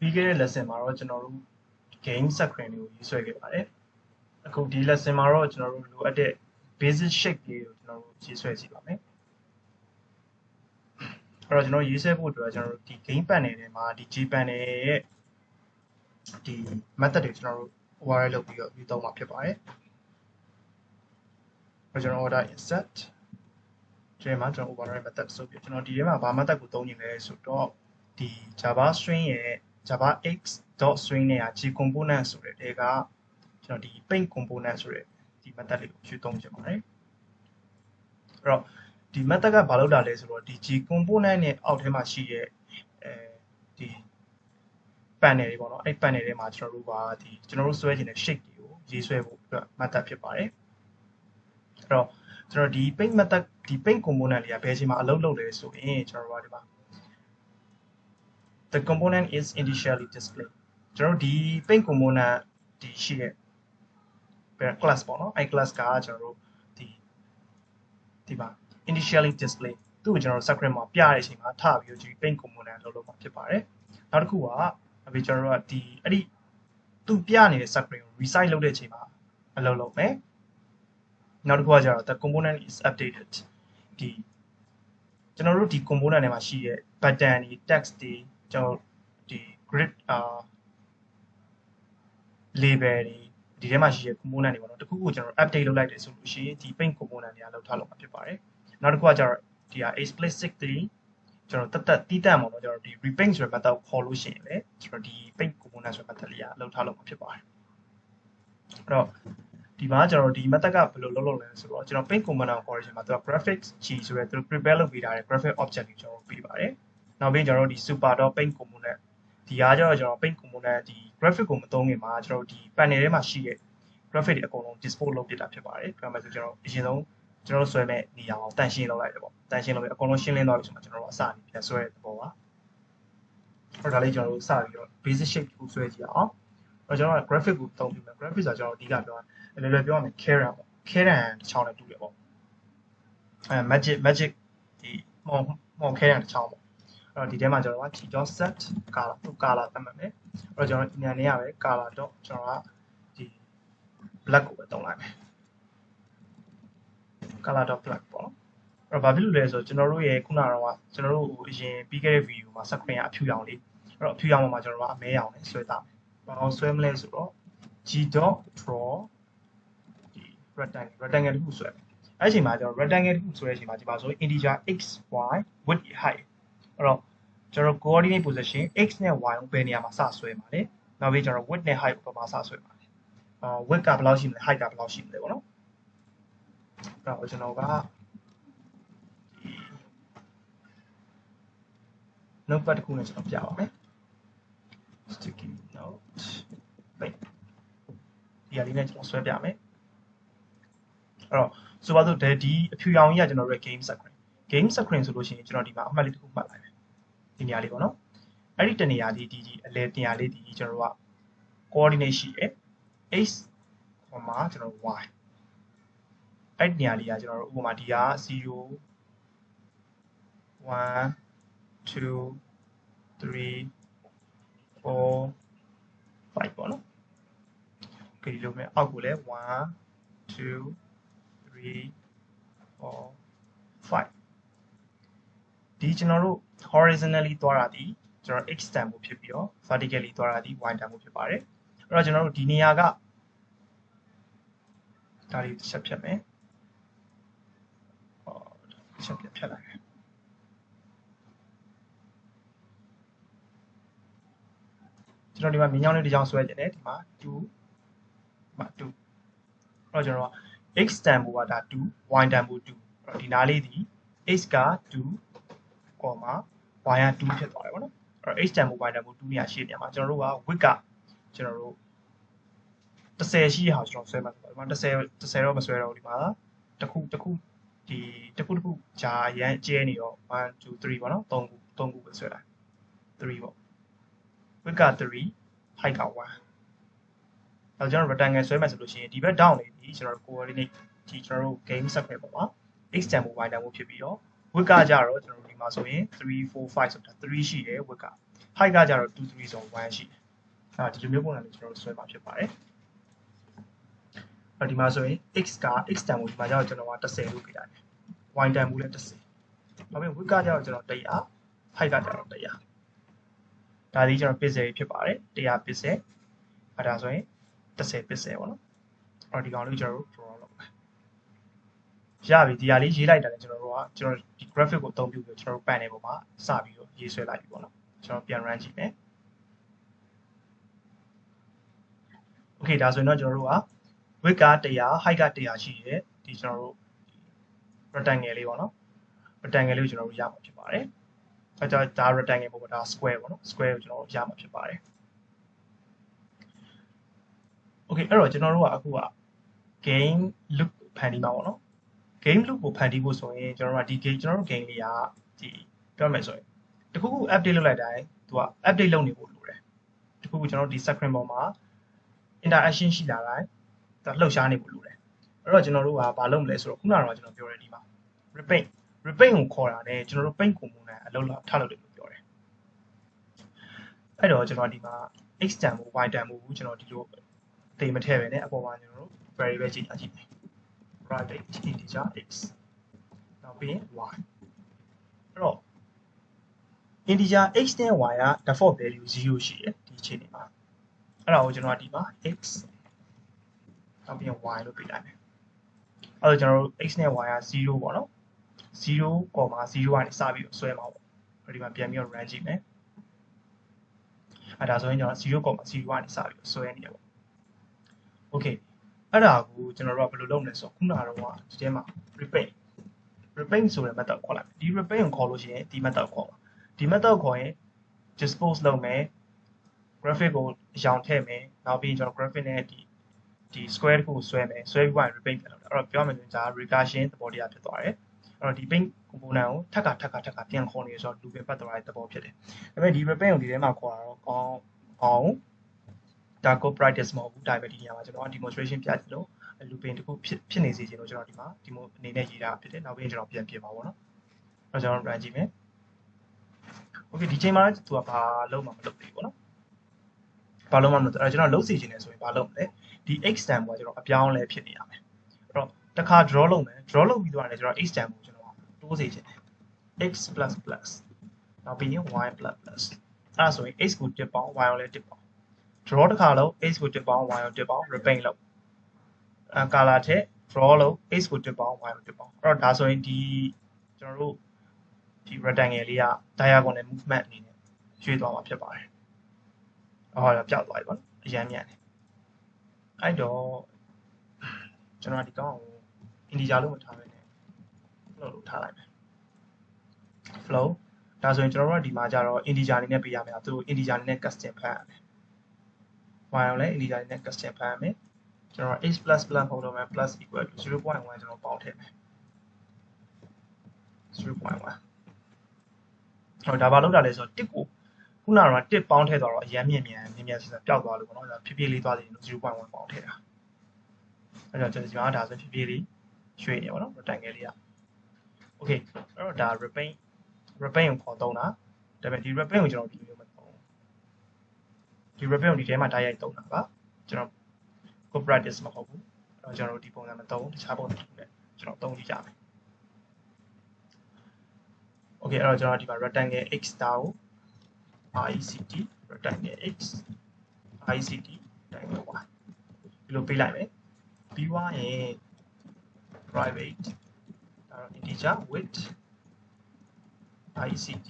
ပြီးခဲ့တဲ့ lesson မှာတော့ကျွန်တော်တို့ game screen တွေကိုရေးဆွဲခဲ့ပါတယ်အခုဒီ lesson မှာတော့ကျွန်တော်တို့လိုအပ်တဲ့ basic shape တွေကိုကျွန်တော်တို့ရေးဆွဲကြည့်ပါမယ်အဲ့တော့ကျွန်တော်ရေးဆွဲဖို့အတွက်ကျွန်တော်တို့ဒီ game panel ထဲမှာဒီ G panel ရဲ့ဒီ method တွေကျွန်တော်တို့ wire လုပ်ပြီးတော့ယူသုံးမှာဖြစ်ပါတယ်အဲ့ကျွန်တော် order insert ဒီမှာကျွန်တော် override method ဆိုပြီးကျွန်တော်ဒီထဲမှာဘာ method ကိုသုံးနေလဲဆိုတော့ဒီ java string ရဲ့ java x.string နဲ့က g component ဆိုတဲ့အဲကကျွန်တော်ဒီ paint component ဆိုတဲ့ဒီ method လေးကိုယူသုံးချင်ပါတယ်အဲ့တော့ဒီ method ကဘာလုပ်တာလဲဆိုတော့ဒီ g component နဲ့အောက်ထဲမှာရှိရဲ့အဲဒီ panel တွေပေါ့နော်အဲ့ panel တွေမှာကျွန်တော်တို့ကဒီကျွန်တော်တို့ဆွဲချင်တဲ့ shape တွေကိုရေးဆွဲဖို့အတွက် method ဖြစ်ပါတယ်အဲ့တော့ကျွန်တော်ဒီ paint method ဒီ paint component တွေကဘယ်အချိန်မှာအလုပ်လုပ်လဲဆိုရင်ကျွန်တော်တို့ကဒီမှာ the component is initially displayed ကျွန်တော်တို့ဒီ paint component ဒီရှိတဲ့ class ပေါ့နော်အဲ့ class ကကျွန်တော်တို့ဒီဒီမှာ initially display သူ့ကိုကျွန်တော်တို့ script မှာပြတဲ့အချိန်မှာထပြီးတော့ဒီ paint component လုပ်လို့မှာဖြစ်ပါတယ်နောက်တစ်ခုကအခုကျွန်တော်တို့ကဒီအဲ့ဒီသူပြနေတဲ့ script ကို resize လုပ်တဲ့အချိန်မှာအလုပ်လုပ်မယ်နောက်တစ်ခုကကျတော့ the component is updated ဒီကျွန်တော်တို့ဒီ component ထဲမှာရှိတဲ့ button တွေ text တွေ ကျွန်တော်ဒီ grid အာ label တွေဒီထဲမှာရှိတဲ့ component တွေပေါ့နော်တခုခုကျွန်တော် update လုပ်လိုက်တယ်ဆိုလို့ရှိရင်ဒီ paint component တွေကလောက်ထားလို့မှာဖြစ်ပါတယ်နောက်တစ်ခုကကျတော့ဒီဟာ explicitly ကျွန်တော်တတ်တတ်တီးတန့်ပေါ့နော်ကျွန်တော်ဒီ repaint ဆိုတဲ့ method ကိုခေါ်လို့ရှိရင်လည်းကျွန်တော်ဒီ paint component ဆိုတဲ့ method လေးကလောက်ထားလို့မှာဖြစ်ပါတယ်အဲ့တော့ဒီမှာကျွန်တော်ဒီ method ကဘယ်လိုလုပ်လုပ်လဲဆိုတော့ကျွန်တော် paint component ကိုခေါ်ရခြင်းမှာသူက graphics g ဆိုရဲသူ prepare လုပ်ပေးထားတဲ့ graphic object ကိုကျွန်တော်ပေးပါတယ် နောက်ပြီးကျွန်တော်တို့ဒီ super.paint component ဒီအားကျတော့ကျွန်တော် paint component ဒီ graphic ကိုမသုံးခင်မှာကျွန်တော်ဒီ panel ထဲမှာရှိတဲ့ graphic တွေအကုန်လုံး dispose လုပ်ပြတာဖြစ်ပါတယ်ပြောမယ်ဆိုကျွန်တော်အရင်ဆုံးကျွန်တော်တို့ဆွဲမဲ့နေရာအောင်တန်ရှင်းလုပ်လိုက်တယ်ပေါ့တန်ရှင်းလုပ်ပြီးအကုန်လုံးရှင်းလင်းသွားပြီဆိုမှကျွန်တော်တို့အစနေပြန်ဆွဲတဲ့သဘောပါအဲ့ဒါလေးကျွန်တော်တို့စပြီးတော့ basic shape ကိုဆွဲကြည့်အောင်အဲ့တော့ကျွန်တော်က graphic ကိုသုံးပြီးမယ် graphic ဆိုတော့ကျွန်တော်အဓိကပြောရလွယ်လွယ်ပြောရမယ် Caran ပေါ့ Caran တစ်ချောင်းနဲ့တူတယ်ပေါ့အဲ magic magic ဒီမော်မော် Caran တစ်ချောင်းပေါ့အဲ့ တော့ဒီထဲမှာကျွန်တော်က t.set color သူ color သတ်မှတ်မယ်အဲ့တော့ကျွန်တော်ညနေရပဲ color တော့ကျွန်တော်ကဒီ black ကိုပဲတုံးလိုက်မယ် color.black ပေါ့နော်အဲ့တော့ဘာဖြစ်လို့လဲဆိုတော့ကျွန်တော်တို့ရဲ့ခုနကတော့ကျွန်တော်တို့အရင်ပြီးခဲ့တဲ့ video မှာ screen ကအဖြူရောင်လေးအဲ့တော့အဖြူရောင်မှာကျွန်တော်တို့ကအမဲရောင်နဲ့ဆွဲတာမယ်ဘာလို့ဆွဲမလဲဆိုတော့ g.draw ဒီ rectangle rectangle တစ်ခုဆွဲမယ်အဲ့ဒီအချိန်မှာကျွန်တော် rectangle တစ်ခုဆွဲတဲ့အချိန်မှာဒီမှာဆို integer x y width height အဲ့တော့ ကျွန်တော် coordinate position x နဲ့ y ကိုဘယ်နေရာမှာစဆွဲမှာလဲနောက်ပြီးကျွန်တော် width နဲ့ height ကိုဘယ်မှာစဆွဲမှာလဲအာ width ကဘယ်လောက်ရှိမလဲ height ကဘယ်လောက်ရှိမလဲပေါ့နော်အဲ့တော့ကျွန်တော်ကဒီ notepad တစ်ခုနဲ့ကျွန်တော်ပြပါမယ် sticky note ပိတ်ဒီအလေးနဲ့ကျွန်တော်ဆွဲပြမယ်အဲ့တော့ဆိုပါစို့ဒီအဖြူရောင်ကြီးကကျွန်တော်တို့ game screen game screen ဆိုလို့ရှိရင်ကျွန်တော်ဒီမှာအမှတ်လေးတစ်ခုမှတ်လိုက်မယ် ဒီနေရာလေးပေါ့နော်အဲ့ဒီတနေရာလေးဒီဒီအလဲတင်ရာလေးဒီကျွန်တော်တို့က coordinate ရှိတယ် x ဟိုမှာကျွန်တော် y အဲ့ဒီနေရာလေးကကျွန်တော်တို့ဥပမာဒီက0 1 2 3 4 5ပေါ့နော်ကြည့်လို့မယ်အောက်ကိုလည်း1 2 3 4 5ဒီကျွန်တော်တို့ horizontally သွားတာဒီကျွန်တော် x တန်ဖို့ဖြစ်ပြီးတော့ vertically သွားတာဒီ y တန်ဖို့ဖြစ်ပါတယ်အဲ့တော့ကျွန်တော်တို့ဒီနေရာကဒါလေးတစ်ချက်ဖြတ်မယ်ဟောတစ်ချက်ဖြတ်လိုက်မယ်ကျွန်တော်ဒီမှာမြင်းချောင်းလေးတစ်ချောင်းဆွဲကျင်တယ်ဒီမှာ2ဒီမှာ2အဲ့တော့ကျွန်တော်က x တန်ဖို့ကဒါ2 y တန်ဖို့2အဲ့တော့ဒီနားလေးဒီ x က2 y က2ဖြစ်သွားတယ်ပေါ့နော်အဲ့တော့ h တန်ဖို့ y တန်ဖို့2နေရာရှိနေမှာကျွန်တော်တို့က width ကကျွန်တော်တို့30ရှိရအောင်ကျွန်တော်ဆွဲမှာဒီမှာ30 30တော့မဆွဲတော့ဘူးဒီမှာတစ်ခုတစ်ခုဒီတစ်ခုတစ်ခုဂျာရန်ကျဲနေတော့1 2 3ပေါ့နော်3ခု3ခုပဲဆွဲလိုက်3ပေါ့ width က3 height က1အဲကျွန်တော် rectangle ဆွဲမယ်ဆိုလို့ရှိရင်ဒီဘက် down လေးဒီကျွန်တော် coordinate ဒီကျွန်တော်တို့ game circle ပေါ့ပါ x တန်ဖို့ y တန်ဖို့ဖြစ်ပြီးတော့ width ကကြတော့ကျွန်တော်ဒီမှာဆိုရင်3 4 5ဆိုတာ3ရှိတယ် width က height ကကြတော့2 3ဆို1ရှိတယ်အဲ့ဒီလိုမျိုးပုံစံလေးကျွန်တော်တို့ဆွဲမှာဖြစ်ပါတယ်အဲ့ဒီမှာဆိုရင် x က x တန်ဖိုးဒီမှာကျတော့ကျွန်တော်က30လို့ပေးတာတယ် y တန်ဖိုးလည်း30နောက်ပြီး width ကကြတော့ကျွန်တော်100 height ကကြတော့100ဒါလေးကျွန်တော် pixel ဖြစ်ပါတယ်100 pixel အဲ့ဒါဆိုရင်30 pixel ပေါ့နော်အဲ့ဒီကောင်လေးကျွန်တော်တို့ draw လုပ်မယ် ရပြီဒီဟာလေးရေးလိုက်တာလည်းကျွန်တော်တို့ကကျွန်တော်ဒီ graphic ကိုအသုံးပြုပြီးကျွန်တော်တို့ panel ပေါ်မှာစပြီးတော့ရေးဆွဲလိုက်ပြီပေါ့နော်ကျွန်တော်ပြန် run ကြည့်မယ် okay ဒါဆိုရင်တော့ကျွန်တော်တို့က width က100 height က100ရှိတယ်ဒီကျွန်တော်တို့ rectangle လေးပေါ့နော် rectangle လေးကိုကျွန်တော်တို့ရမှာဖြစ်ပါတယ်အဲဒါဒါ rectangle ပုံမှာဒါ square ပေါ့နော် square ကိုကျွန်တော်တို့ရမှာဖြစ်ပါတယ် okay အဲ့တော့ကျွန်တော်တို့ကအခုက game loop ဖန်တီးမှာပေါ့နော် game loop ကိုဖန်တီးဖို့ဆိုရင်ကျွန်တော်တို့ကဒီ game ကျွန်တော်တို့ game လေးကဒီပြောမယ်ဆိုရင်တခုခု update လုပ်လိုက်တိုင်းသူက update လုပ်နေဖို့လိုတယ်တခုခုကျွန်တော်တို့ဒီ screen ပေါ်မှာ interaction ရှိလာတိုင်းဒါလှုပ်ရှားနေဖို့လိုတယ်အဲ့တော့ကျွန်တော်တို့ကဘာလုပ်မလဲဆိုတော့ခုနကတော့ကျွန်တော်ပြောရဒီမှာ repaint repaint ကိုခေါ်တာနဲ့ကျွန်တော်တို့ paint ကိုမူနဲ့အလုပ်လောက်ထားလုပ်တယ်လို့ပြောတယ်အဲ့တော့ကျွန်တော်ဒီမှာ x တန်မှု y တန်မှုကိုကျွန်တော်ဒီလိုတိမ်မထည့်ပဲနဲ့အပေါ်မှာကျွန်တော်တို့ variable ကြီးတာကြည့်မယ် private integer x နောက်ပြီးရင် y အဲ့တော့ integer x နဲ့ y က default value 0ရှိတယ်ဒီအခြေအနေမှာအဲ့ဒါကိုကျွန်တော်ကဒီမှာ x နောက်ပြီးရင် y လို့ပြလိုက်မယ်အဲ့တော့ကျွန်တော်တို့ x နဲ့ y က0ပေါ့နော်0 0ကနေစပြီးတော့ဆွဲမှာပေါ့ဒီမှာပြန်ပြီးတော့ run ကြည့်မယ်အဲ့ဒါဆိုရင်ကျွန်တော်0 0ကနေစပြီးတော့ဆွဲနေတယ်ပေါ့ okay အဲ့ဒါကိုကျွန်တော်တို့ကဘယ်လိုလုပ်မလဲဆိုတော့ခုနကတော့ဒီထဲမှာ repaint repaint ဆိုတဲ့ method ခေါ်လိုက်ဒီ repaint ကိုခေါ်လို့ရှိရင်ဒီ method ကိုခေါ်ပါဒီ method ကိုခေါ်ရင် dispose လုပ်မယ် graphic ကိုအရောင်ထည့်မယ်နောက်ပြီးကျွန်တော် graphic နဲ့ဒီဒီ square တစ်ခုကိုဆွဲမယ်ဆွဲပြီးမှ repaint ပြန်လုပ်တယ်အဲ့တော့ပြောမယ်ဆိုရင်ဒါ recursion သဘောတရားဖြစ်သွားတယ်အဲ့တော့ဒီ paint component ကိုထပ်ခါထပ်ခါထပ်ခါပြန်ခေါ်နေဆိုတော့ looping ပတ်သွားတဲ့သဘောဖြစ်တယ်ဒါပေမဲ့ဒီ repaint ကိုဒီထဲမှာခေါ်တာတော့ကောင်းအောင် ဒါ code practice မဟုတ်ဘူးဒါပေမဲ့ဒီနေရာမှာကျွန်တော် demonstration ပြချင်လို့ looping တစ်ခုဖြစ်ဖြစ်နေစေချင်လို့ကျွန်တော်ဒီမှာ demo အနေနဲ့ရေးတာဖြစ်တယ်နောက်ပြီးကျွန်တော်ပြန်ပြင်ပါဘောနော်အဲ့တော့ကျွန်တော် run ကြည့်မယ် okay ဒီချိန်မှာသူကဘာလုံးမှမလုပ်သေးဘူးပေါ့နော်ဘာလုံးမှမလုပ်အဲ့တော့ကျွန်တော်လုံးစီချင်တယ်ဆိုရင်ဘာလုပ်မလဲဒီ x stand ကိုကျွန်တော်အပြောင်းလဲဖြစ်နေရမယ်အဲ့တော့တစ်ခါ draw လုပ်မယ် draw လုပ်ပြီးတော့လည်းကျွန်တော် x stand ကိုကျွန်တော်တိုးစေချင်တယ် x plus plus နောက်ပြီးရင် y plus plus အဲ့ဒါဆိုရင် x ကိုတစ်ပေါင်း y ကိုလည်းတစ်ပေါင်း draw တစ်ခါလုံး x ကိုတစ်ပေါင်း y ကိုတစ်ပေါင်း repaint လုပ်အဲ color ထက် draw လုပ် x ကိုတစ်ပေါင်း y ကိုတစ်ပေါင်းအဲ့တော့ဒါဆိုရင်ဒီကျွန်တော်တို့ဒီ rectangle လေးက diagonal movement အနေနဲ့ရွှေ့သွားမှာဖြစ်ပါတယ်။အော်တော့ပြောက်သွားပြီပေါ့နော်။အရန်မြန်တယ်။အဲ့တော့ကျွန်တော်ဒီကောင်ကို integer လို့မထားဘဲနဲ့ flow လို့ထားလိုက်မယ်။ flow ဒါဆိုရင်ကျွန်တော်တို့ကဒီမှာကျတော့ integer အနေနဲ့ပေးရမယ်။သူ integer အနေနဲ့ custom ဖတ်ရမယ်။ y ကိုလည်း integer အနေနဲ့ custom ဖတ်ရမယ်။ကျွန်တော် x plus plus ပုံတော့မယ် plus equal to 0.1ကျွန်တော်ပေါင်းထည့်မယ်0.1ဟောဒါဘာလို့တာလဲဆိုတော့တစ်ကိုခုနကတော့တစ်ပေါင်းထည့်သွားတော့အရမ်းမြင့်မြန်မြင့်မြန်ဆက်ဆက်ပျောက်သွားလို့ပေါ့နော်ဒါဖြည်းဖြည်းလေးသွားစီရင်0.1ပေါင်းထည့်တာအဲတော့ကျွန်တော်ဒီမှာဒါဆိုဖြည်းဖြည်းလေးရွှေ့နေပါတော့တိုင်ငယ်လေးอ่ะ okay အဲ့တော့ဒါ repaint repaint ကိုခေါ်သုံးတာဒါပေမဲ့ဒီ repaint ကိုကျွန်တော်ဒီလိုမသုံး ဒီ repaint ကိုဒီထဲမှာတိုက်ရိုက်သုံးတာပါကျွန်တော် code practice မဟုတ်ဘူးအဲ့တော့ကျွန်တော်ဒီပုံစံမသုံးတခြားပုံစံနဲ့ကျွန်တော်သုံးကြည့်ကြမယ် okay အဲ့တော့ကျွန်တော်ဒီမှာ rectangle x တာကို ICT rectangle x ICT rectangle y ဒီလိုပေးလိုက်မယ်ပြီးွားရင် private ဒါတော့ integer width ICT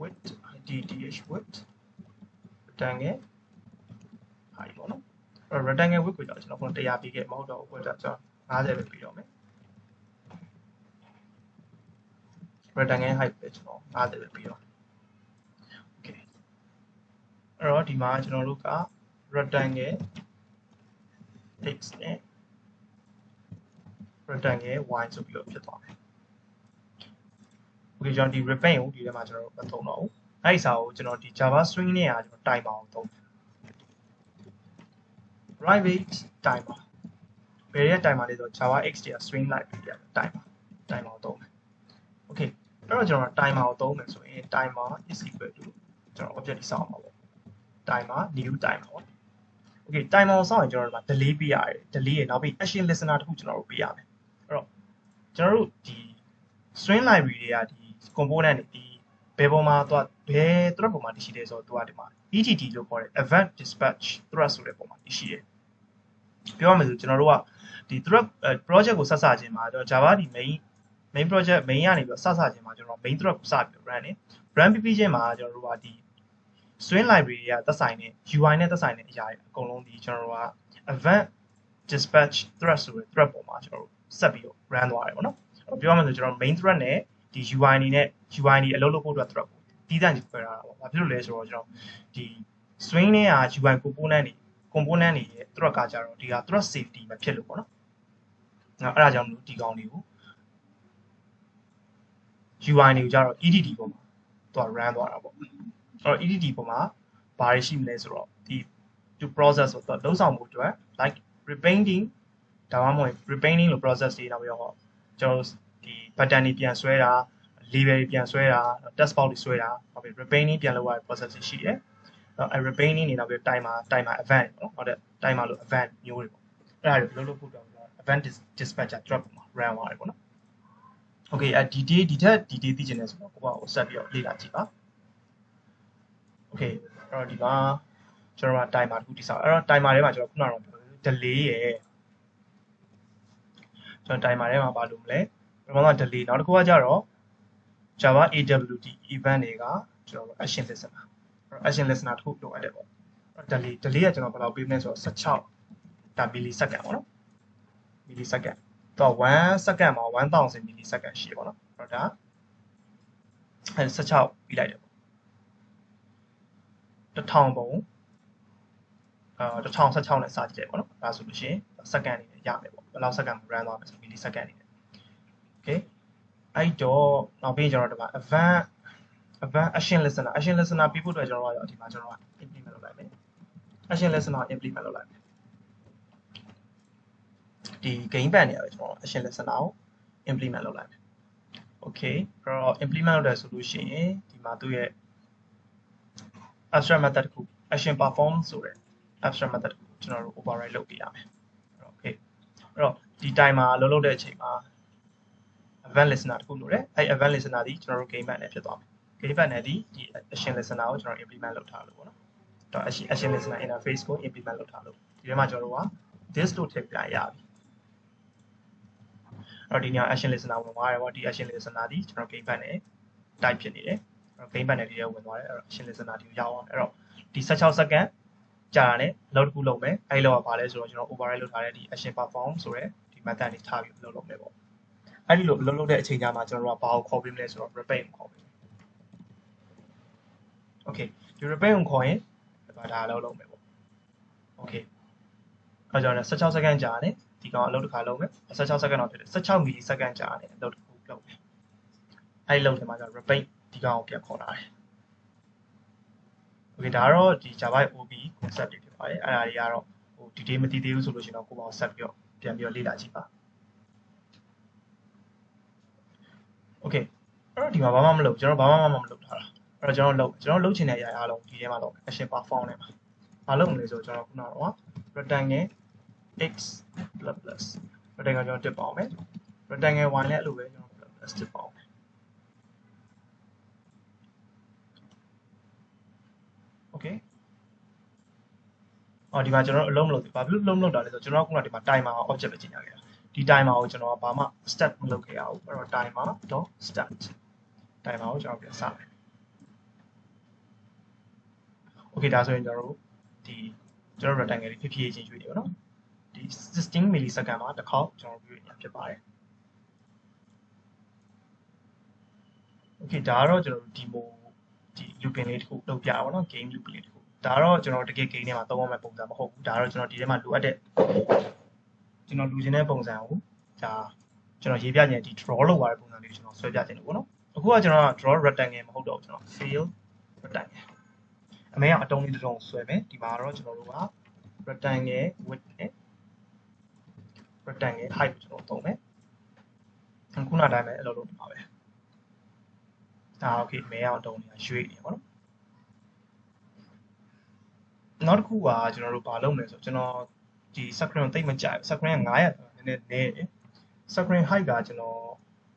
width IDDH width rectangle i ပေါ့နော်အဲ့တော့ rectangle width ကိုကျွန်တော်ခုန100ပေးခဲ့မဟုတ်တော့ width ကကျွန်တော်50ပဲပေးတော့မယ် rectangle height ပဲကျွန်တော်50ပဲပြီးတော့ okay အဲ့တော့ဒီမှာကျွန်တော်တို့က rectangle x နဲ့ rectangle y ဆိုပြီးတော့ဖြစ်သွားမယ် okay ကျွန်တော်ဒီ repaint ကိုဒီထဲမှာကျွန်တော်တို့မသုံးတော့ဘူး အဲ့ဒီစာကိုကျွန်တော်ဒီ java string နဲ့ကကျွန်တော် timer ကိုသုံးတယ် private timer ဘယ်ရဲ့ timer လဲဆိုတော့ java x တွေက string library တွေ timer timer ကိုသုံးမယ် okay အဲ့တော့ကျွန်တော် timer ကိုသုံးမယ်ဆိုရင် timer is equal to ကျွန်တော် object တွေစောင့်အောင်ပါပေါ့ timer new timer ပေါ့ okay timer ကိုစောင့်ရင်ကျွန်တော်တို့မှာ delay ပေးရတယ် delay ရနောက်ပြီး action listener တခုကျွန်တော်တို့ပေးရမယ်အဲ့တော့ကျွန်တော်တို့ဒီ swing library တွေကဒီ component တွေဒီဘယ်ပေါ်မှာသွား ဘယ် thread ပေါ်မှာတည်ရှိတယ်ဆိုတော့သူကဒီမှာ ETT လို့ခေါ်တဲ့ event dispatch thread ဆိုတဲ့ပုံမှာတည်ရှိတယ်ပြောရမယ်ဆိုကျွန်တော်တို့ကဒီ thread project ကိုဆက်စခြင်းမှာကျွန်တော် Java ဒီ main main project main ကနေပြီးတော့ဆက်စခြင်းမှာကျွန်တော် main thread ကိုစပြီး run နေ run ပြီးပြီးချင်းမှာကျွန်တော်တို့ကဒီ swing library တွေကသက်ဆိုင်တဲ့ UI နဲ့သက်ဆိုင်တဲ့အရာတွေအကုန်လုံးဒီကျွန်တော်တို့က event dispatch thread ဆိုတဲ့ thread ပေါ်မှာကျွန်တော်တို့ဆက်ပြီးတော့ run သွားတယ်ပေါ့နော်ပြောရမယ်ဆိုကျွန်တော် main thread နဲ့ဒီ UI အနေနဲ့ UI နေအလုပ်လုပ်ဖို့အတွက် thread ကို တီးတန့်ကြီးဖွဲ့ထားတာပေါ့။ဘာဖြစ်လို့လဲဆိုတော့ကျွန်တော်ဒီ swing နဲ့က UI component တွေ component တွေရဲ့ thread ကကြတော့ဒီက thread safety မဖြစ်လို့ပေါ့နော်။အဲ့ဒါကြောင့်မလို့ဒီကောင်တွေကို UI တွေကိုကြတော့ EDD ပေါ်မှာသူက run သွားတာပေါ့။အဲ့တော့ EDD ပေါ်မှာဘာတွေရှိမလဲဆိုတော့ဒီ to process ဆိုတော့လုံးဆောင်မှုအတွက် like repainting ဒါမှမဟုတ် repainting လို့ process တွေနောက်ပြီးတော့ကျွန်တော်ဒီ button တွေပြန်ဆွဲတာ label တွေပြန်ဆွဲတာ test box တွေဆွဲတာနောက်ပြီး repainting ပြန်လုပ်ရတဲ့ process တွေရှိတယ်။အဲ repainting နေနောက်ပြီး timer timer event ပေါ့နော်ဟုတ်တယ် timer လို့ event မျိုးတွေပေါ့။အဲ့ဒါတွေလုပ်လို့ဖို့တော့ event dispatcher drop မှာ run သွားတယ်ပေါ့နော်။ Okay အဒီ day ဒီထက်ဒီ day သိချင်တယ်ဆိုတော့ကိုကကိုဆက်ပြီးတော့လေ့လာကြည့်ပါ။ Okay အဲ့တော့ဒီမှာကျွန်တော်က timer တခုတိစောက်အဲ့တော့ timer ထဲမှာကျွန်တော်ခုနကတော့ delay ရယ်ကျွန်တော် timer ထဲမှာပါလို့မလဲပထမက delay နောက်တစ်ခုကကြတော့ Java AWT event တွေကကျွန်တော် action listener action listener တစ်ခုလိုအပ်တယ်ပေါ့ delay delay ကကျွန်တော်ဘယ်လောက်ပေးမလဲဆိုတော့16ဒါ millisecond ပေါ့နော် millisecond တော့1 second မှာ1000 millisecond ရှိပေါ့နော်အဲ့တော့ဒါအဲ16ပြီးလိုက်တယ်ပေါ့1000ပုံအာ1016နဲ့စကြည့်တယ်ပေါ့နော်ဒါဆိုလို့ရှိရင် second အနေနဲ့ရမယ်ပေါ့ဘယ်လောက် second မှာ run သွားမယ်ဆို millisecond အနေနဲ့ okay အဲ့တော့နောက်ပြီးကျွန်တော်ဒီမှာ event event action listener action listener ပြီးဖို့အတွက်ကျွန်တော်ကဒီမှာကျွန်တော်က implement လုပ်လိုက်မယ် action listener implement လုပ်လိုက်မယ်ဒီ game pan နေရာပဲကျွန်တော် action listener ကို implement လုပ်လိုက်မယ် okay အဲ့တော့ implement လုပ်တယ်ဆိုလို့ရှိရင်ဒီမှာသူ့ရဲ့ abstract method တစ်ခု action perform ဆိုတဲ့ abstract method တစ်ခုကျွန်တော်တို့ override လုပ်ပေးရမယ်အဲ့တော့ okay အဲ့တော့ဒီ timer လုံးလုံးတဲ့အချိန်မှာ event listener တခုလိုတယ်အဲ့ event listener ဒီကျွန်တော်တို့ game ban နဲ့ဖြစ်သွားမယ် game ban နဲ့ဒီဒီ action listener ကိုကျွန်တော် implement လုပ်ထားလို့ပေါ့နော်တော့ action action listener interface ကို implement လုပ်ထားလို့ဒီထဲမှာကျွန်တော်တို့က this လို့ထည့်ပြရပြီအဲ့တော့ဒီည action listener ဝင်သွားတယ်ပေါ့ဒီ action listener ဒီကျွန်တော် game ban နဲ့ type ဖြစ်နေတယ်အဲ့တော့ game ban နဲ့ဒီထဲဝင်သွားတယ်အဲ့တော့ action listener ဒီကိုရောက်အောင်အဲ့တော့ဒီ16 second ကြာတာနဲ့လောက်တစ်ခုလုပ်မယ်အဲ့လောကဘာလဲဆိုတော့ကျွန်တော် override လုပ်ထားတဲ့ဒီ action perform ဆိုတဲ့ဒီ method တွေထားပြီးလုပ်လုပ်မယ်ပေါ့ အဲ့ဒီလိုအလုပ်လုပ်တဲ့အချိန်ကြာမှာကျွန်တော်တို့ကဘာကိုခေါ်ပေးမလဲဆိုတော့ repaint ကိုခေါ်ပေးမယ် okay ဒီ repaint ကိုခေါ်ရင်ဒါဒါအလုပ်လုပ်မယ်ပေါ့ okay အဲ့ကြောင့်16 second ကြာတယ်ဒီကောင်အလုပ်တစ်ခါလုပ်မယ်16 second တော့ဖြစ်တယ်16 milli second ကြာတယ်အလုပ်တစ်ခုလုပ်မယ်အဲ့ဒီလုပ်တယ်မှာကျတော့ repaint ဒီကောင်ကိုပြန်ခေါ်လာတယ် okay ဒါကတော့ဒီ Java OB concept တွေဖြစ်ပါတယ်အဲ့ဒါတွေကတော့ဟို detail မသိသေးဘူးဆိုလို့ရှိရင်တော့ကိုယ့်ဘောင်ဆက်ပြီးတော့ပြန်ပြီးတော့လေ့လာကြည့်ပါ okay အဲ့တော့ဒီမှာဘာမှမလုပ်ကျွန်တော်ဘာမှမမလုပ်ထားတာအဲ့တော့ကျွန်တော်လုပ်ကျွန်တော်လုပ်ချင်တဲ့အရာအားလုံးဒီထဲမှာလုပ် action perform နဲ့မှာမလုပ်မလဲဆိုတော့ကျွန်တော်ခုနကတော့ rectangle x plus plus rectangle ကျွန်တော်တစ်ပေါအောင်မယ် rectangle y လည်းအဲ့လိုပဲကျွန်တော် plus plus တစ်ပေါအောင်မယ် okay အော်ဒီမှာကျွန်တော်အလုံးမလုပ်ဘူးဘာဖြစ်လို့လုံးမလုပ်တာလဲဆိုတော့ကျွန်တော်ကခုနဒီမှာ timer object ပဲကြီးညာခဲ့တာ ဒီ timer ကိုကျွန်တော်ကဘာမှ step မလုပ်ခဲ့ရဘူးအဲ့တော့ timer.start timer ကိုကျွန်တော်ပြန်စမယ် okay ဒါဆိုရင်ကျွန်တော်တို့ဒီကျွန်တော် rectangle လေးဖြည်းဖြည်းချင်းရွေးတယ်ပေါ့နော်ဒီ16 millisecond မှာတစ်ခေါက်ကျွန်တော်ရွေးရဖြစ်ပါတယ် okay ဒါကတော့ကျွန်တော်တို့ demo ဒီ looping လေးတစ်ခုလုပ်ပြတာပေါ့နော် game loop လေးတစ်ခုဒါတော့ကျွန်တော်တကယ် game ထဲမှာသုံးရမယ့်ပုံစံမဟုတ်ဘူးဒါတော့ကျွန်တော်ဒီထဲမှာလိုအပ်တဲ့ ကျွန်တော်လူချင်တဲ့ပုံစံကိုဒါကျွန်တော်ရေးပြခြင်းဒီ draw လုပ်ရတဲ့ပုံစံလေးကိုကျွန်တော်ဆွဲပြခြင်းလို့ပေါ့နော်အခုကကျွန်တော် draw rectangle မဟုတ်တော့ဘူးကျွန်တော် fill rectangle အမဲကအတုံးလေးတစ်စုံဆွဲမယ်ဒီမှာတော့ကျွန်တော်တို့က rectangle width နဲ့ rectangle height ကိုကျွန်တော်သုံးမယ်ခုနတိုင်းပဲအဲ့လိုလုပ်မှာပဲဒါ okay မဲအောင်တုံးနေတာရွေ့နေပါတော့နောက်တစ်ခုကကျွန်တော်တို့ဘာလုပ်မလဲဆိုတော့ကျွန်တော် ဒီ screen တိတ်မကြိုက် screen က900နည်းနည်းနည်း screen height ကကျွန်တော်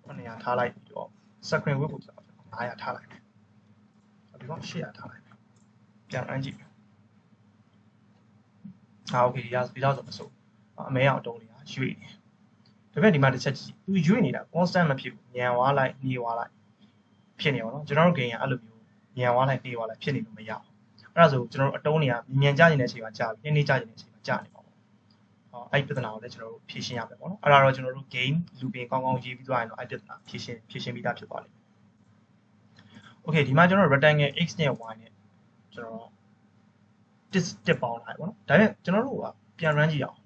900ထားလိုက်ပြီးတော့ screen width ကိုကျွန်တော်900ထားလိုက်ဒီကောင်800ထားလိုက်ပြန်အန်းကြည့်ဟာ okay ရပြီတော့ဆိုမစိုးအမဲအောင်တုံးနေတာရွေ့နေဒါပေမဲ့ဒီမှာတစ်ချက်ကြည့်သူရွေ့နေတာ constant မဖြစ်ဘူးညံဝါလိုက်ညေဝါလိုက်ဖြစ်နေပါတော့ကျွန်တော်တို့ gain ကအဲ့လိုမျိုးညံဝါလိုက်ညေဝါလိုက်ဖြစ်နေလို့မရဘူးအဲ့ဒါဆိုကျွန်တော်တို့အတုံးတွေကမြန်မြန်ကြနေတဲ့အချိန်မှာကြာပြီးနေနေကြနေတဲ့အချိန်မှာကြာနေပါ အဲ့ပြဿနာကိုလည်းကျွန်တော်တို့ဖြေရှင်းရမယ်ပေါ့နော်အဲ့ဒါတော့ကျွန်တော်တို့ game looping ကောင်းကောင်းရေးပြီးသွားရင်တော့အဲ့ပြဿနာဖြေရှင်းဖြေရှင်းပြီးသားဖြစ်သွားလိမ့်မယ် okay ဒီမှာကျွန်တော် rectangle x နဲ့ y နဲ့ကျွန်တော်တစ်တစ်ပေါင်းလိုက်ပေါ့နော်ဒါပေမဲ့ကျွန်တော်တို့ကပြန် run ကြည့်အောင်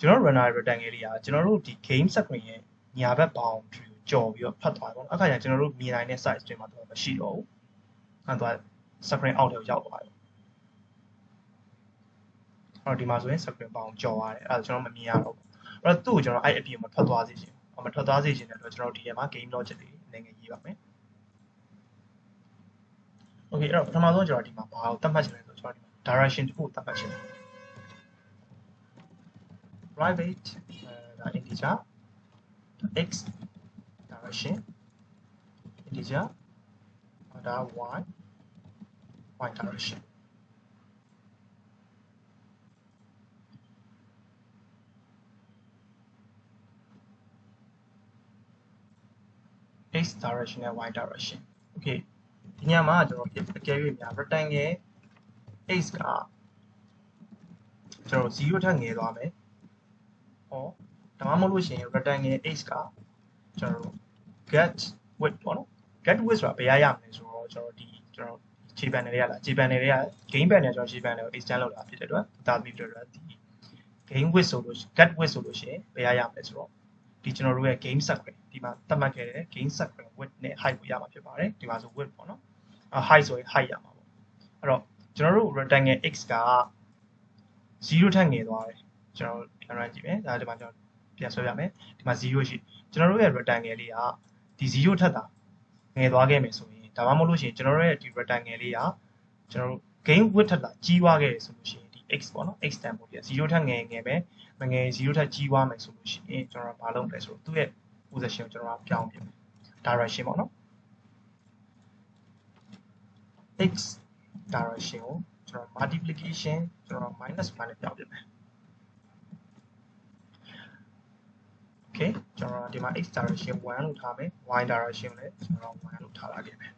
ကျွန်တော် runner rectangle လေးကကျွန်တော်တို့ဒီ game screen ရဲ့ညာဘက် boundary ကိုကြော်ပြီးတော့ဖတ်သွားတယ်ပေါ့နော်အခါကျရင်ကျွန်တော်တို့မြင်နိုင်တဲ့ size တွေမှာတော့မရှိတော့ဘူးအဲ့တော့ screen out ထဲကိုရောက်သွားတယ် အဲ့တော့ဒီမှာဆိုရင် screen bound ကြော်သွားတယ်အဲ့ဒါကျွန်တော်မမြင်ရတော့ဘူးအဲ့တော့သူ့ကိုကျွန်တော်အဲ့အပြင်မှာထွက်သွားစေချင်မထွက်သွားစေချင်တဲ့အတွက်ကျွန်တော်ဒီထဲမှာ game logic တွေအနေငယ်ရေးပါမယ် okay အဲ့တော့ပထမဆုံးကျွန်တော်ဒီမှာဘာကိုသတ်မှတ်ချင်လဲဆိုတော့ကျွန်တော်ဒီမှာ direction တစ်ခုသတ်မှတ်ချင်တယ် private အဲဒါ integer x direction integer ဒါ y y direction x direction နဲ့ y direction okay ဒီညမှာကျွန်တော်အကယ်၍များ rectangle x ကကျွန်တော်0ထက်ငယ်သွားမယ်။ဟောဒါမှမဟုတ်လို့ရှိရင် rectangle x ကကျွန်တော် get width ပေါ့နော် get width ဆိုတာဘယ်ရရမလဲဆိုတော့ကျွန်တော်ဒီကျွန်တော်ခြေပန်တွေရလားခြေပန်တွေရ game pan နဲ့ကျွန်တော်ခြေပန်တွေကို extend လုပ်တာဖြစ်တဲ့အတွက်ဒါပြီးတော့ဒီ game width ဆိုလို့ get width ဆိုလို့ရှိရင်ဘယ်ရရမလဲဆိုတော့ ဒီကျွန်တော်တို့ရဲ့ game screen ဒီမှာသတ်မှတ်ခဲ့တဲ့ game screen width နဲ့ height ကိုရမှာဖြစ်ပါတယ်ဒီမှာဆို width ပေါ့နော် height ဆိုရင် height ရမှာပေါ့အဲ့တော့ကျွန်တော်တို့ rectangle x က0ထက်ငယ်သွားတယ်ကျွန်တော်ပြန်ရကြည့်မယ်ဒါဒီမှာကျွန်တော်ပြန်ဆွဲပြမယ်ဒီမှာ0ရှိကျွန်တော်တို့ရဲ့ rectangle လေးကဒီ0ထက်တာငယ်သွားခဲ့မယ်ဆိုရင်ဒါမှမဟုတ်လို့ရှိရင်ကျွန်တော်တို့ရဲ့ဒီ rectangle လေးကကျွန်တော်တို့ gain width ထက်တာကြီးသွားခဲ့ရဆိုလို့ရှိရင်ဒီ x ပေါ့နော် x တန်ဖို့ပြ0ထက်ငယ်ငယ်ပဲ မငယ်0ထက်ကြီးသွားမယ်ဆိုလို့ရှိရင်ကျွန်တော်ဘာလုပ်မလဲဆိုတော့သူ့ရဲ့ position ကိုကျွန်တော်ပြောင်းပြမယ် direction ပေါ့နော် x direction ကိုကျွန်တော် multiplication ကျွန်တော် minus 1နဲ့ပြောင်းပြမယ် okay ကျွန်တော်ဒီမှာ x direction 1လို့ထားမယ် y direction လည်းကျွန်တော်1လို့ထားလာခဲ့မယ်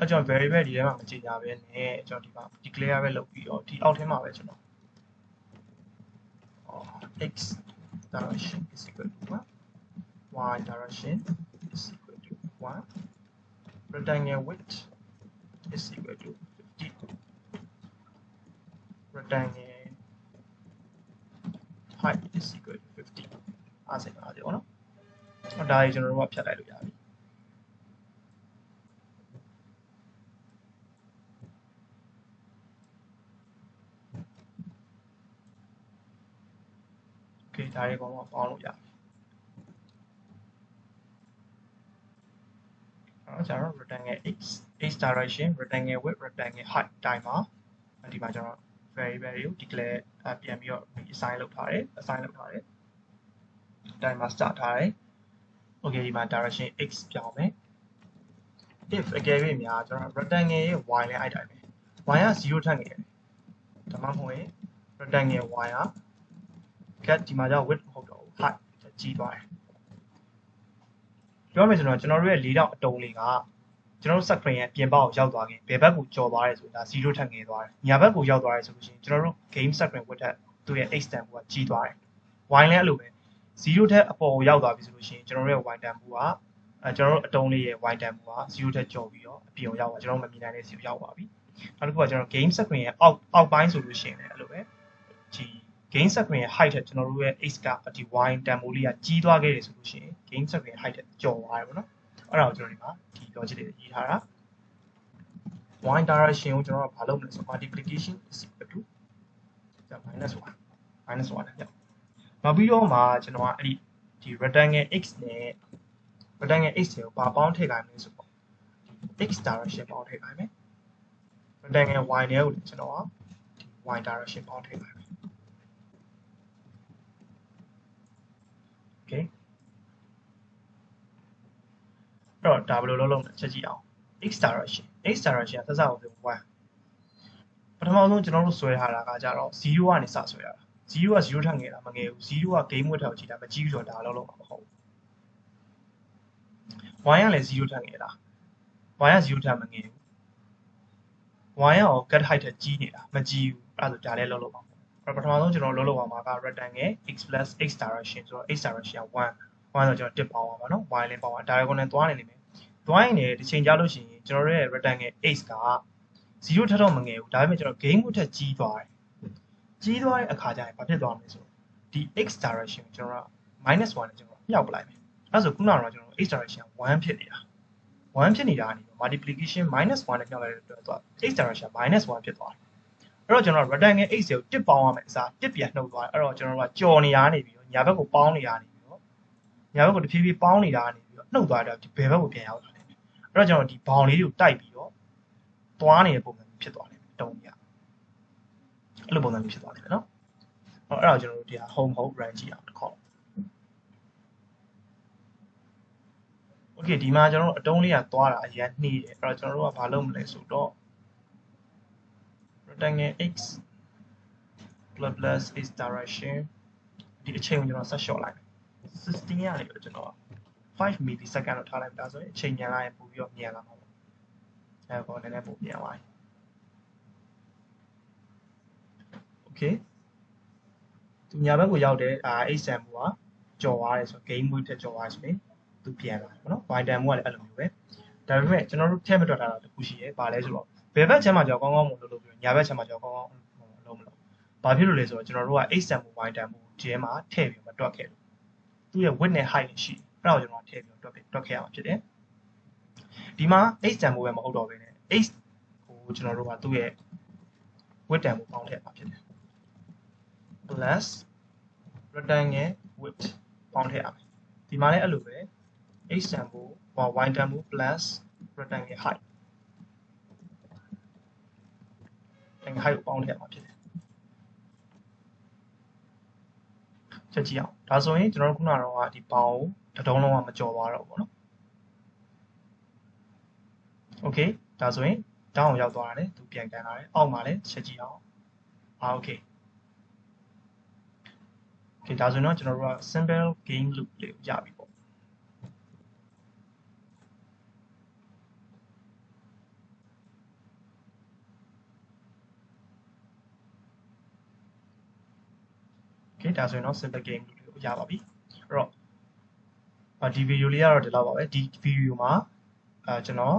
အဲ့ကျွန်တော် variable ဒီထဲမှာမကြည့်ကြဘဲနဲ့ကျွန်တော်ဒီမှာ declare ပဲလုပ်ပြီးတော့ဒီအောက်ထဲမှာပဲကျွန်တော် x direction is equal to 1 y direction is equal to 1 rectangle width is equal to 50 rectangle height is equal to 50အားစိတ်ပါတယ်ပေါ့နော်။ဒါကြီးကျွန်တော်တို့ကဖြတ်လိုက်လို့ရပြီ။ ဒါတွေကောင်ပေါင်းလို့ရပြီ။အဲ့ကျွန်တော် rectangle x x direction rectangle width rectangle height တိုင်းမှာဒီမှာကျွန်တော် variable တွေကို declare ပြန်ပြီးတော့ assign လုပ်ထားတယ် assign လုပ်ထားတယ် time မှာ start ထားတယ် okay ဒီမှာ direction x ပြောင်းမယ် if အကယ်၍များကျွန်တော် rectangle ရဲ့ y နဲ့အဲ့တိုင်းပဲ y က0ထက်ငယ်တယ်ဒါမှမဟုတ်ရင် rectangle y က get ဒီမှာကျ width မဟုတ်တော့ဘူး height ကြီးသွားတယ်ပြောမယ်ဆိုတော့ကျွန်တော်တို့ရဲ့၄တောင်အတုံးလေးကကျွန်တော်တို့ screen ရဲ့ပြင်ပကိုရောက်သွားခင်ဘယ်ဘက်ကိုကျော်သွားရဲဆိုတာဒါ0ထက်ငယ်သွားတယ်ညာဘက်ကိုရောက်သွားရဲဆိုလို့ရှိရင်ကျွန်တော်တို့ game screen ဝတ်ထက်သူ့ရဲ့ extent ကကြီးသွားတယ် y လည်းအဲ့လိုပဲ0ထက်အပေါ်ကိုရောက်သွားပြီဆိုလို့ရှိရင်ကျွန်တော်တို့ရဲ့ y တန်ဖိုးကအဲကျွန်တော်တို့အတုံးလေးရဲ့ y တန်ဖိုးက0ထက်ကျော်ပြီးတော့အပြင်ကိုရောက်သွားကျွန်တော်တို့မမြင်နိုင်တဲ့0ရောက်သွားပြီနောက်တစ်ခုကကျွန်တော် game screen ရဲ့အောက်အောက်ပိုင်းဆိုလို့ရှိရင်လည်းအဲ့လိုပဲဒီ game screen ရဲ့ height ထက်ကျွန်တော်တို့ရဲ့ x ကဒီ y တန်ဖိုးလေးကကြီးသွားခဲ့တယ်ဆိုလို့ရှိရင် game screen height ထက်ကျော်သွားတယ်ပေါ့နော်အဲ့ဒါကိုကျွန်တော်ဒီမှာဒီ logic လေးရေးထားတာ y direction ကိုကျွန်တော်ကဘာလုပ်မလဲဆို multiplication is equal to ဒါ minus 1 minus 1နဲ့ပြောင်းနောက်ပြီးတော့မှကျွန်တော်ကအဲ့ဒီဒီ rectangle x နဲ့ rectangle x ကိုဘာပေါင်းထည့်ခိုင်းမလဲဆိုတော့ x direction ပေါင်းထည့်ခိုင်းမယ် rectangle y နဲ့ကိုကျွန်တော်က y direction ပေါင်းထည့်လိုက်မယ် okay အဲ့တော့ဒါဘယ်လိုလုပ်လုပ်လဲချက်ကြည့်အောင် x direction x direction ကသက်သာအောင်ဆို1ပထမဆုံးကျွန်တော်တို့ဆွဲထားတာကကြတော့0ကနေစဆွဲရတာ0က0ထက်ငယ်တာမငယ်ဘူး0က game ဝတ်ထောက်ကြည့်တာမကြည့်ဘူးဆိုတော့ဒါလည်းလုံးမှာမဟုတ်ဘူး y ကလည်း0ထက်ငယ်တာ y က0ထက်မငယ်ဘူး y ရော get height ထက်ကြီးနေတာမကြီးဘူးအဲ့ဒါဆိုဒါလည်းလုံးလုံးပါအဲ့ ပထမဆုံးကျွန်တော်လုံးလုံးပါမှာက rectangle x plus x direction ဆိုတော့ x direction က1 1ဆိုတော့ကျွန်တော်တစ်ပေါင်းပါပါနော် y လည်းပေါင်းပါ diagonal နဲ့သွားနေနေမယ်သွားရင်လည်းတစ်ချိန်ကြာလို့ရှိရင်ကျွန်တော်တို့ရဲ့ rectangle x က0ထက်တော့မငယ်ဘူးဒါပေမဲ့ကျွန်တော် game ကိုထက်ကြီးသွားတယ်ကြီးသွားတဲ့အခါကျရင်ဘာဖြစ်သွားမလဲဆိုတော့ဒီ x direction ကိုကျွန်တော်က -1 နဲ့ကျွန်တော်မြှောက်ပလိုက်မယ်အဲ့ဆိုခုနကတော့ကျွန်တော် x direction 1ဖြစ်နေတာ1ဖြစ်နေတာကနေ multiplication -1 နဲ့မြှောက်လိုက်တဲ့အတွက်သူက x direction -1 ဖြစ်သွားတယ် အဲ့တော့ကျွန်တော် rectangle x ကိုတစ်ပေါင်းရမယ်အစားတစ်ပြန်နှုတ်သွားတယ်အဲ့တော့ကျွန်တော်တို့ကကြော်နေရနေပြီးတော့ညာဘက်ကိုပေါင်းနေရနေပြီးတော့ညာဘက်ကိုတဖြည်းဖြည်းပေါင်းနေတာနေပြီးတော့နှုတ်သွားတော့ဒီဘယ်ဘက်ကိုပြန်ရောက်သွားလဲအဲ့တော့ကျွန်တော်ဒီဘောင်လေးတွေကိုတိုက်ပြီးတော့သွားနေတဲ့ပုံစံမျိုးဖြစ်သွားတယ်တုံးပြအဲ့လိုပုံစံမျိုးဖြစ်သွားတယ်နော်အဲ့တော့ကျွန်တော်တို့ဒီဟာ home home run ကြည့်အောင်တစ်ခေါက် Okay ဒီမှာကျွန်တော်တို့အတုံးလေးကသွားတာအရင်နှီးတယ်အဲ့တော့ကျွန်တော်တို့ကဘာလုပ်မလဲဆိုတော့ rectangle x plus plus x direction ဒီအချိန်ကိုကျွန်တော်ဆက်လျှော့လိုက်မယ်16ရတယ်ပြီးတော့ကျွန်တော်5 millisecond လောက်ထားလိုက်တာဆိုရင်အချိန်မြန်လာရင်ပို့ပြီးတော့မြန်လာမှာပေါ့အဲကောနည်းနည်းပို့မြန်သွားပြီ Okay သူညာဘက်ကိုရောက်တဲ့အာ x sample ကကြော်သွားတယ်ဆိုတော့ game mode ထက်ကြော်သွားဆိုရင်သူပြန်လာတယ်ပေါ့နော် y time ကလည်းအဲ့လိုမျိုးပဲဒါပေမဲ့ကျွန်တော်တို့ထည့်မတွက်ထားတာတခုရှိရဲဘာလဲဆိုတော့ ဘယ်ဘက်ချမ်းမှာကြောက်ကောင်းကောင်းမလုပ်လို့ပြီးညာဘက်ချမ်းမှာကြောက်ကောင်းကောင်းမလုပ်မလို့ဘာဖြစ်လို့လဲဆိုတော့ကျွန်တော်တို့က x sample y time ကိုဒီထဲမှာထည့်ပြီးမတွက်ခဲ့လို့သူ့ရဲ့ width နဲ့ height နဲ့ရှိအဲ့ဒါကိုကျွန်တော်ထည့်ပြီးတွက်တွက်ခဲ့ရမှာဖြစ်တယ်ဒီမှာ x sample ပဲမဟုတ်တော့ဘဲနဲ့ x ဟိုကျွန်တော်တို့ကသူ့ရဲ့ width time ကိုပေါင်းထည့်မှာဖြစ်တယ် plus rectangle width ပေါင်းထည့်ရမယ်ဒီမှာလည်းအဲ့လိုပဲ x sample y sample plus rectangle height rectangle height ကိုပေါင်းထည့်ရမှာဖြစ်တယ်ချက်ကြည့်အောင်ဒါဆိုရင်ကျွန်တော်တို့ခုနကတော့ဒီပေါင်းတတုံးလုံးကမကြော်သွားတော့ဘူးเนาะ okay ဒါဆိုရင်တောင်းအောင်ရောက်သွားတာလေသူပြန်ကန်လာတယ်အောက်မှာလည်းချက်ကြည့်အောင်အာ okay okay ဒါဆိုရင်တော့ကျွန်တော်တို့က simple game loop လေးကိုရပြီပေါ့ okay ဒါဆိုရင်တော့ simple game loop လေးကိုရပါပြီအဲ့တော့ဒီဗီဒီယိုလေးကတော့ဒီလောက်ပါပဲဒီဗီဒီယိုမှာအဲကျွန်တော်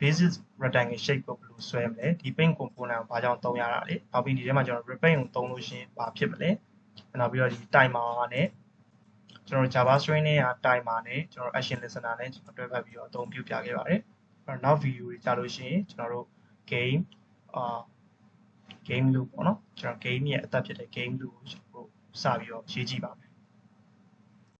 basis rectangle shape ကိုဘယ်လိုဆွဲမလဲဒီ paint component ကိုဘာကြောင့်သုံးရတာလဲနောက်ပြီးဒီထဲမှာကျွန်တော် repaint ကိုသုံးလို့ရှိရင်ဘာဖြစ်မလဲနောက်ပြီးတော့ဒီ timer နဲ့ကျွန်တော် Java string နဲ့ timer နဲ့ကျွန်တော် action listener နဲ့ကျွန်တော်တွဲဖက်ပြီးတော့အသုံးပြုပြခဲ့ပါတယ်အဲ့တော့နောက် video တွေကြာလို့ရှိရင်ကျွန်တော်တို့ game အာ game loop ပေါ့နော်ကျွန်တော် game ရဲ့အသက်ဖြစ်တဲ့ game loop ကိုကျွန်တော်တို့စပြီးတော့ရေးကြည့်ပါမယ်